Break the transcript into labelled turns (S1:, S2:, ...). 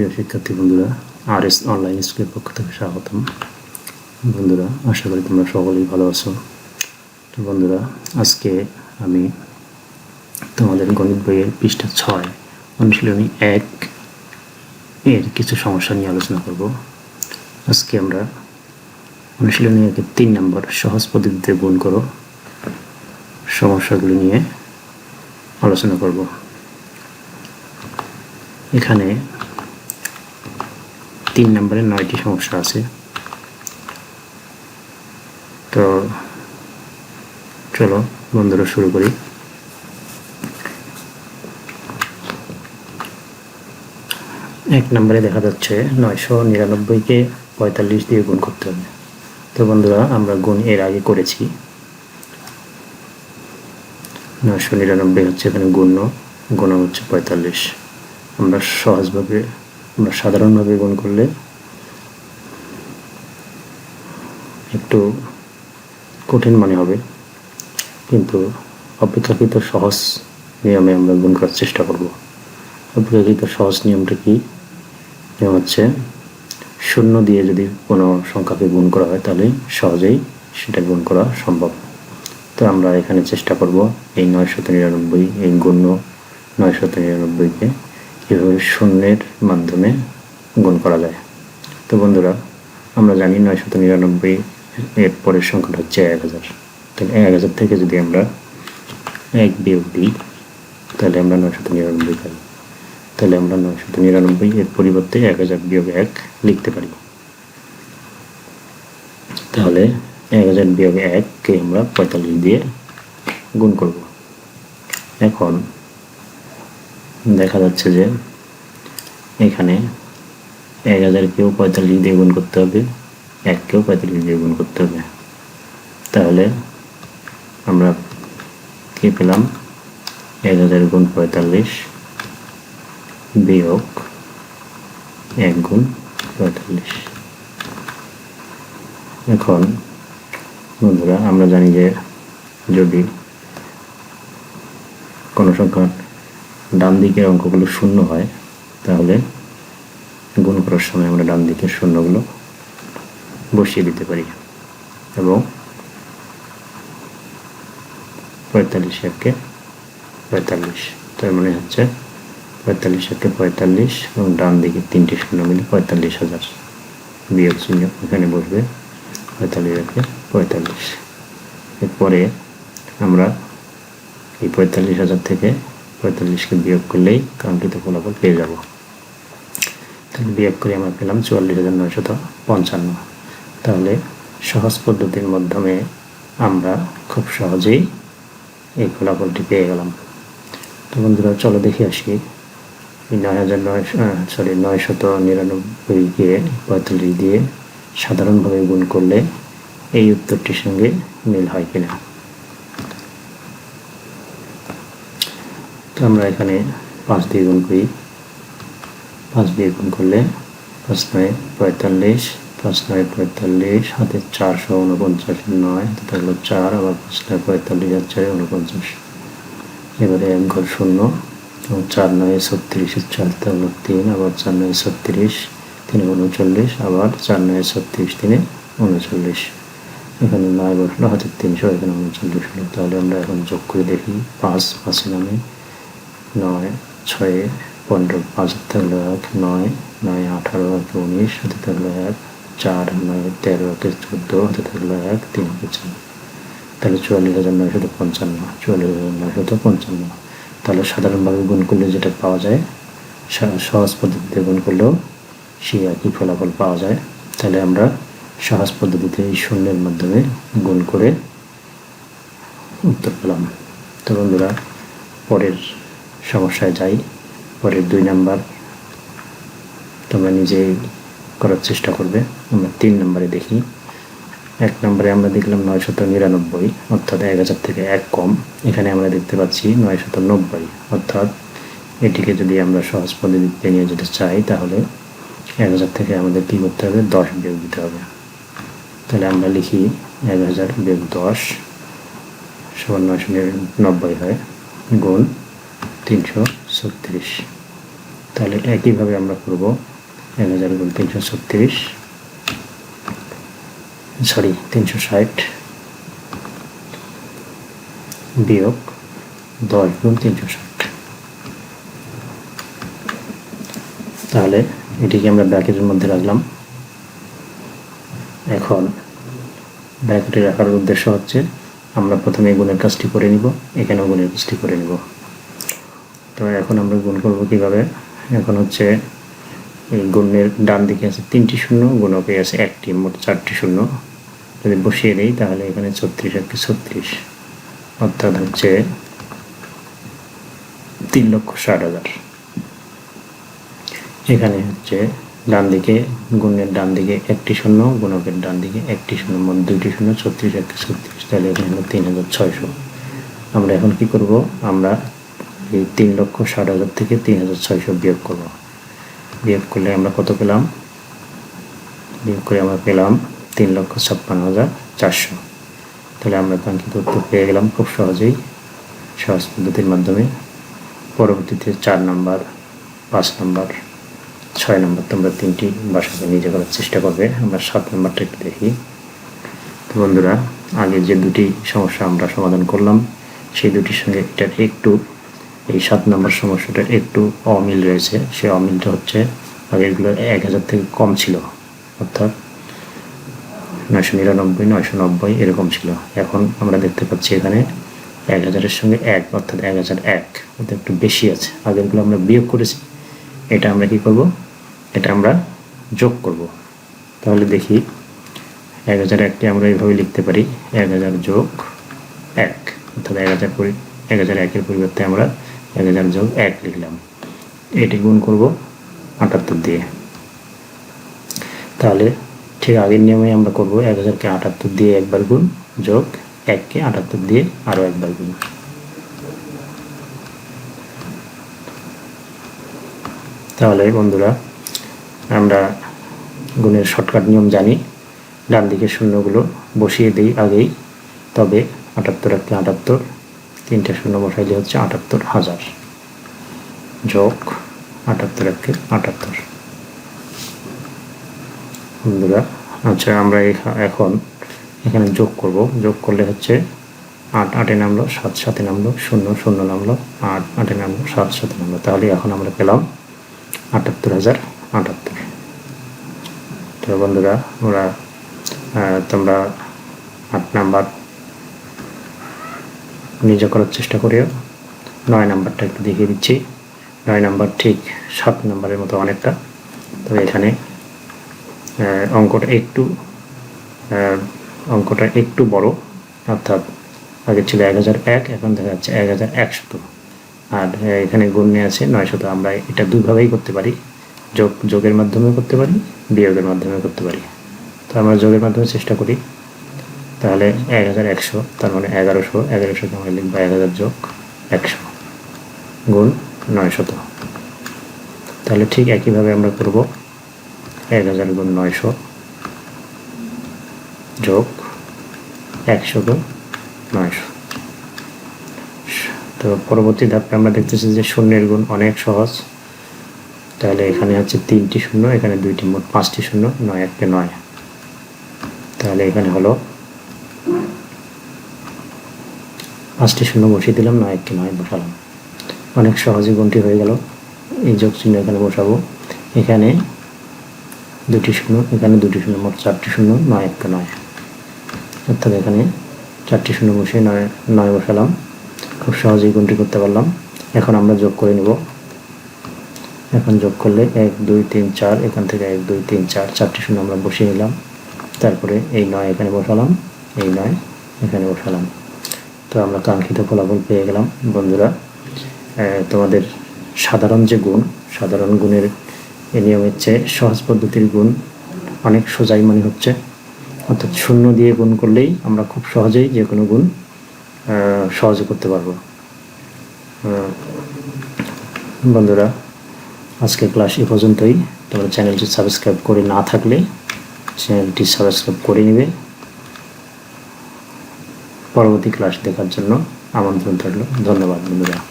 S1: প্রিয় শিক্ষার্থী বন্ধুরা আর এস অনলাইন স্কুলের পক্ষ থেকে স্বাগতম। বন্ধুরা, আশা করি তোমরা সকলেই ভালো আছো। তো বন্ধুরা, আজকে আমি তোমাদের গণিত বইয়ের পৃষ্ঠা ছয়, অনুশীলনী এক এর কিছু সমস্যা নিয়ে আলোচনা করব। আজকে আমরা অনুশীলনী একের তিন নম্বর সহজ পদ্ধতিতে গুণ করো। সমস্যাগুলি নিয়ে আলোচনা করব। এখানে তিন নম্বরে নয়টি সমস্যা আছে। তো চলো বন্ধুরা শুরু করি। এক নম্বরে দেখা যাচ্ছে নয়শো নিরানব্বইকে পঁয়তাল্লিশ দিয়ে গুণ করতে হবে। তো বন্ধুরা, আমরা গুণ এর আগে করেছি। নয়শো নিরানব্বই হচ্ছে এখানে গুণ্য গুণ হচ্ছে পঁয়তাল্লিশ। আমরা সহজভাবে আমরা সাধারণভাবে গুণ করলে একটু কঠিন মনে হবে, কিন্তু অপেক্ষাকৃত সহজ নিয়মে আমরা গুণ করার চেষ্টা করব। অপেক্ষাকৃত সহজ নিয়মটা কি? নিয়ম হচ্ছে শূন্য দিয়ে যদি কোনো সংখ্যাকে গুণ করা হয়, তাহলে সহজেই সেটা গুণ করা সম্ভব। তো আমরা এখানে চেষ্টা করব এই নয়শত নিরানব্বই, এই গণ্য নয়শত নিরানব্বইকে কীভাবে শূন্যের মাধ্যমে গুণ করা যায়। তো বন্ধুরা, আমরা জানি নয়শত নিরানব্বই এর পরের সংখ্যাটা হচ্ছে এক হাজার। তাহলে এক হাজার থেকে যদি আমরা এক বিয়োগ দিই, তাহলে আমরা নয়শত নিরানব্বই পাই। তাহলে আমরা নয়শত নিরানব্বই এর পরিবর্তে এক হাজার বিয়োগ এক লিখতে পারি। তাহলে এক হাজার বিয়োগ এককে আমরা পঁয়তাল্লিশ দিয়ে গুণ করব। এখন দেখা যাচ্ছে যে এখানে এক হাজারকেও পঁয়তাল্লিশ দিয়ে গুণ করতে হবে এককেও পঁয়তাল্লিশ দিয়ে গুণ করতে হবে। তাহলে আমরা কি পেলাম? এক হাজার গুণ পঁয়তাল্লিশ বিয়োগ এক গুণ পঁয়তাল্লিশ। এখন বন্ধুরা, আমরা জানি যে যদি কোনো সংখ্যা ডান দিকের অঙ্কগুলো শূন্য হয়, তাহলে গুণ করার সময় আমরা ডান দিকের শূন্যগুলো বসিয়ে দিতে পারি। এবং পঁয়তাল্লিশ একে পঁয়তাল্লিশ, তার মানে হচ্ছে পঁয়তাল্লিশ একে পঁয়তাল্লিশ এবং ডান দিকে তিনটি শূন্য মিলে পঁয়তাল্লিশ হাজার বিয়োগ চিহ্ন, এখানে বসবে পঁয়তাল্লিশ একে পঁয়তাল্লিশ। এরপরে আমরা এই পঁয়তাল্লিশ হাজার থেকে পঁয়তাল্লিশকে বিয়োগ করলেই কাঙ্ক্ষিত ফলাফল পেয়ে যাব। তাহলে বিয়োগ করে আমরা পেলাম চুয়াল্লিশ হাজার নয়শত পঞ্চান্ন। তাহলে সহজ পদ্ধতির মাধ্যমে আমরা খুব সহজেই এই ফলাফলটি পেয়ে গেলাম। তো বন্ধুরা, চলো দেখে আসি। নয় হাজার নয় সরি নয়শত নিরানব্বইকে পঁয়তাল্লিশ দিয়ে সাধারণভাবে গুণ করলে এই উত্তরটির সঙ্গে মিল হয় কিনা। তো আমরা এখানে পাঁচ দিয়ে গুণ করি। পাঁচ দিয়ে গুণ করলে পাঁচ নয় পঁয়তাল্লিশ, পাঁচ নয় পঁয়তাল্লিশ, হাতে চারশো উনপঞ্চাশ নয় থাকল চার, আবার পাঁচ নয় পঁয়তাল্লিশ আর চারে উনপঞ্চাশ এবারে এক ঘর শূন্য, এবং চার নয় ছত্রিশের চার থাকল তিন, আবার চার নয় ছত্রিশ তিনে উনচল্লিশ আবার চার নয় ছত্রিশ তিনে উনচল্লিশ এখানে নয় বসল, হাতে তিনশো, এখানে উনচল্লিশ হলো। তাহলে আমরা এখন যোগ করে দেখি, পাঁচ পাঁচে নামে নয়, ছয়ে, পনেরো, পাঁচ থাকল এক, নয় নয়, আঠারো উনিশ হাতে থাকল এক, চার, নয়, তেরো, একে, চোদ্দ হাতে থাকল এক, তিন, একে তাহলে চুয়াল্লিশ হাজার নয়শত পঞ্চান্ন, চুয়াল্লিশ হাজার নয়শত পঞ্চান্ন। তাহলে সাধারণভাবে গুণ করলে যেটা পাওয়া যায় সহজ পদ্ধতিতে গুণ করলেও সেই একই ফলাফল পাওয়া যায়। তাহলে আমরা সহজ পদ্ধতিতে এই শূন্যের মাধ্যমে গুণ করে উত্তর পেলাম। তো বন্ধুরা, পরের সমস্যায় যাই, পরের দুই নাম্বার তোমরা নিজেই করার চেষ্টা করবে। আমরা তিন নম্বরে দেখি। এক নম্বরে আমরা দেখলাম নয়শত নিরানব্বই, অর্থাৎ এক হাজার থেকে এক কম। এখানে আমরা দেখতে পাচ্ছি নয়শত নব্বই, অর্থাৎ এটিকে যদি আমরা সহজ পদ্ধতিতে নিয়ে যেতে চাই, তাহলে এক হাজার থেকে আমাদের কী করতে হবে? দশ বিয়োগ দিতে হবে। তাহলে আমরা লিখি এক হাজার বিয়োগ দশ সমান নয়শো নিরানব্বই হয় গুণ তিনশো ছত্রিশ। তাহলে একইভাবে আমরা করব এক হাজার গুণ তিনশো ছত্রিশ। সরি, তিনশো ষাট। বিয়োগ দশ গুণ তিনশো ষাট। তাহলে এটিকে আমরা ব্র্যাকেটের মধ্যে রাখলাম। এখন ব্র্যাকেটে রাখার উদ্দেশ্য হচ্ছে আমরা প্রথমে গুণের কাজটি করে নিব, এখানেও গুণের কাজটি করে নিব। তো এখন আমরা গুণ করব কীভাবে? এখন হচ্ছে এই গুণের ডান দিকে আছে তিনটি শূন্য, গুণকে আছে একটি, মোট চারটি শূন্য। যদি বসিয়ে দিই, তাহলে এখানে ছত্রিশ একটি ছত্রিশ। অর্থাৎ হচ্ছে তিন লক্ষ ষাট হাজার। এখানে হচ্ছে ডান দিকে গুণের ডান দিকে একটি শূন্য, গুণকের ডান দিকে একটি শূন্য, মোট দুইটি শূন্য, ছত্রিশ একটি ছত্রিশ। তাহলে এখানে হলো তিন হাজার ছয়শো। আমরা এখন কি করব? আমরা এই তিন লক্ষ ষাট হাজার থেকে তিন হাজার ছয়শো বিয়োগ করব। বিয়োগ করলে আমরা কত পেলাম? বিয়োগ করে আমরা পেলাম তিন লক্ষ ছাপ্পান্ন হাজার চারশো। তাহলে আমরা কাঙ্ক্ষিত উত্তর পেয়ে গেলাম খুব সহজেই, সহজ পদ্ধতির মাধ্যমে। পরবর্তীতে চার নাম্বার, পাঁচ নাম্বার, ছয় নম্বর তোমরা তিনটি বাসাকে নিজে করার চেষ্টা করবে। আমরা সাত নম্বরটা একটু দেখি। তো বন্ধুরা, আগে যে দুটি সমস্যা আমরা সমাধান করলাম, সেই দুটির সঙ্গে এটার একটু এই সাত নম্বর সমস্যাটার একটু অমিল রয়েছে। সে অমিলটা হচ্ছে আগেরগুলো এক হাজার থেকে কম ছিল, অর্থাৎ নয়শো নিরানব্বই, নয়শো নব্বই এরকম ছিল। এখন আমরা দেখতে পাচ্ছি এখানে এক হাজারের সঙ্গে এক, অর্থাৎ এক হাজার এক ওটা একটু বেশি আছে। আগেরগুলো আমরা বিয়োগ করেছি, এটা আমরা কি করব? এটা আমরা যোগ করব। তাহলে দেখি, এক হাজার একটি আমরা এইভাবে লিখতে পারি, এক হাজার যোগ এক, অর্থাৎ এক হাজার এক হাজার একের পরিবর্তে আমরা এক হাজার যোগ এক লিখলাম। এটি গুণ করব আটাত্তর দিয়ে। তাহলে ঠিক আগের নিয়মে আমরা করব এক হাজারকে আটাত্তর দিয়ে একবার গুণ যোগ এককে আটাত্তর দিয়ে আরও একবার গুণ। তাহলে বন্ধুরা, আমরা গুণের শর্টকাট নিয়ম জানি। ডান দিকে শূন্যগুলো বসিয়ে দিই আগেই, তবে আটাত্তর একটি আটাত্তর তিনটে শূন্য বসাইলে হচ্ছে আটাত্তর হাজার। যোগ আটাত্তর একটি আটাত্তর। বন্ধুরা আচ্ছা আমরা এখন এখানে যোগ করব। যোগ করলে হচ্ছে আট, আটে নামলো, সাত সাথে নামলো, শূন্য শূন্য নামলো, আট, আটে নামলো, সাত সাথে নামলো। তাহলে এখন আমরা পেলাম আটাত্তর হাজার আটাত্তর। তো বন্ধুরা, ওরা তোমরা আট নাম্বার নিজে করার চেষ্টা করিও। নয় নাম্বারটা একটু দেখিয়ে দিচ্ছি। নয় নাম্বার ঠিক সাত নাম্বারের মতো অনেকটা। তবে এখানে অঙ্কটা একটু অঙ্কটা একটু বড়। অর্থাৎ আগে ছিল এক হাজার এক, এখন দেখা যাচ্ছে এক হাজার একশত। আর এখানে গুণে আছে নয়শত। আমরা এটা দুইভাবেই করতে পারি। যোগ, যোগের মাধ্যমে করতে পারি, বিয়োগের মাধ্যমে করতে পারি। তো আমরা যোগের মাধ্যমে চেষ্টা করি। তাহলে এক হাজার একশো, তার মানে এগারোশো এগারোশোকে আমরা লিখব এক হাজার যোগ একশো গুণ নয়শত। তাহলে ঠিক একইভাবে আমরা করব এক হাজার গুণ নয়শো যোগ একশো গুণ নয়শো। তো পরবর্তী ধাপে আমরা দেখতেছি যে শূন্যের গুণ অনেক সহজ। তাহলে এখানে হচ্ছে তিনটি শূন্য, এখানে দুইটি মোট পাঁচটি শূন্য, নয় এককে নয়। তাহলে এখানে হলো পাঁচটি শূন্য বসিয়ে দিলাম নয় একটি নয় বসালাম। অনেক সহজে গুণটি হয়ে গেল। এই যোগ চিহ্ন এখানে বসাবো। এখানে দুটি শূন্য, এখানে দুটি শূন্য, মোট চারটি শূন্য নয় একটা নয়। অর্থাৎ এখানে চারটি শূন্য বসিয়ে নয় নয় বসালাম। খুব সহজেই গুণটি করতে পারলাম। এখন আমরা যোগ করে নিব। এখন যোগ করলে এক, দুই, তিন, চার, এখান থেকে এক, দুই, তিন, চার, চারটি শূন্য আমরা বসিয়ে নিলাম। তারপরে এই নয় এখানে বসালাম, এই নয় এখানে বসালাম। তো আমরা কাঙ্ক্ষিত ফলাফল পেয়ে গেলাম, বন্ধুরা। তোমাদের সাধারণ যে গুণ, সাধারণ গুণের নিয়মের চেয়ে সহজ পদ্ধতির গুণ অনেক সোজাই মনে হচ্ছে। অর্থাৎ শূন্য দিয়ে গুণ করলেই আমরা খুব সহজেই যে কোনো গুণ সহজে করতে পারব। বন্ধুরা, আজকের ক্লাস এ পর্যন্তই। তোমরা চ্যানেলটি সাবস্ক্রাইব করে না থাকলে চ্যানেলটি সাবস্ক্রাইব করে নেবে। পরবর্তী ক্লাস দেখার জন্য আমন্ত্রণ থাকল। ধন্যবাদ বন্ধুরা।